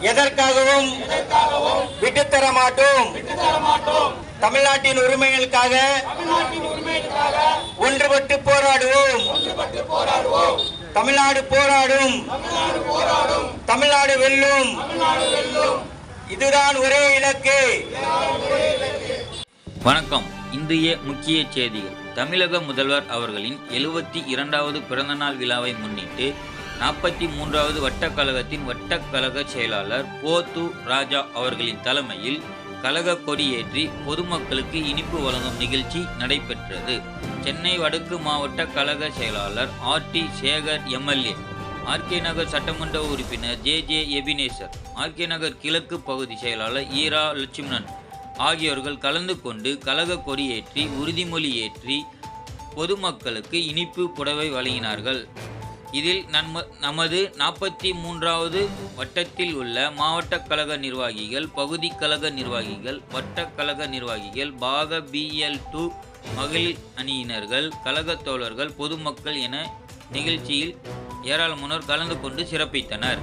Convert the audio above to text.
எதற்காகவும் விட்டுத்தர மாட்டோம் தமிழ்நாட்டின் உரிமைகளுக்காக ஒன்றுபட்டு போராடுவோம். தமிழ்நாடு போராடும். தமிழ்நாடு வெல்லும். இதுதான் ஒரே இலக்கு. வணக்கம். இன்றைய முக்கிய செய்திகள். தமிழக முதல்வர் அவர்களின் எழுபத்தி இரண்டாவது பிறந்தநாள் விழாவை முன்னிட்டு நாற்பத்தி மூன்றாவது வட்டக்கழகத்தின் வட்டக்கழக செயலாளர் போத்து ராஜா அவர்களின் தலைமையில் கழக கொடியேற்றி பொதுமக்களுக்கு இனிப்பு வழங்கும் நிகழ்ச்சி நடைபெற்றது. சென்னை வடக்கு மாவட்ட கழக செயலாளர் R T Sekar MLA RK Nagar சட்டமன்ற உறுப்பினர் J J Ebenezer RK Nagar கிழக்கு பகுதி செயலாளர் ஈரா லட்சுமணன் ஆகியோர்கள் கலந்து கொண்டு கழக கொடியேற்றி உறுதிமொழி ஏற்றி பொதுமக்களுக்கு இனிப்பு புடவை வழங்கினார்கள். இதில் நன்ம நமது நாற்பத்தி மூன்றாவது வட்டத்தில் உள்ள மாவட்ட கழக நிர்வாகிகள் பகுதி கழக நிர்வாகிகள் வட்ட கழக நிர்வாகிகள் பாக பிஎல் டூ மகளிர் அணியினர்கள் கழகத் தோழர்கள் பொதுமக்கள் என நிகழ்ச்சியில் ஏராளமானோர் கலந்து கொண்டு சிறப்பித்தனர்.